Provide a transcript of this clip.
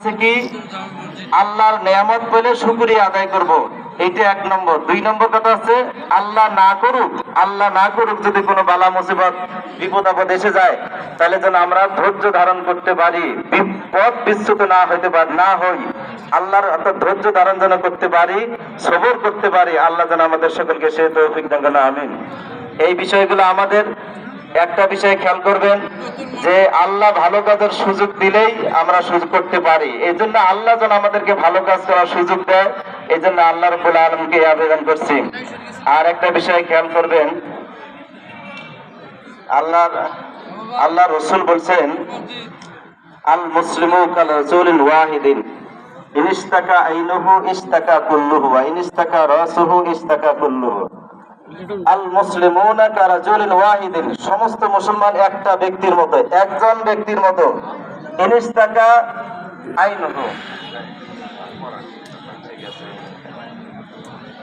কি? আল্লাহর নিয়ামত শুকরিয়া আদায় করব। এইটা এক নম্বর। দুই নম্বর কথা আল্লাহ না করুক, আল্লাহ না করুক যদি কোনো বালা মুসিবত, বিপদ আপদ এসে যায়, তাহলে যেন আমরা ধৈর্য ধারণ করতে পারি। বিপদ বিচ্যুত না হইতে পারি না হই। আল্লাহর অর্থাৎ ধৈর্য ধারণ যেন করতে পারি, সবর করতে পারি, আল্লাহ যেন আমাদের সকলকে সে তৌফিক দান আমিন। এই বিষয়গুলো আমাদের একটা বিষয় খেয়াল করবেন যে আল্লাহ ভালো কাজের সুযোগ দিলেই আমরা সুযোগ করতে পারি। এই জন্য আল্লাহ যেন আমাদেরকে ভালো কাজ করার সুযোগ দেয় এই জন্য আল্লাহ রবুল আলমকে আবেদন করছি। আর একটা বিষয় খেয়াল করবেন আল্লাহ আল্লাহ রসুল বলছেন আল মুসলিম ওয়াহিদিন ইনিস্তাকা আইনুহু ইস্তাকা কুল্লুহু ইনিস্তাকা রাসুহু ইস্তাকা কুল্লুহু। আল মুসলিমুনা ওয়াহিদিন। সমস্ত মুসলমান একটা ব্যক্তির মতো একজন ব্যক্তির মতো। আইনুহু।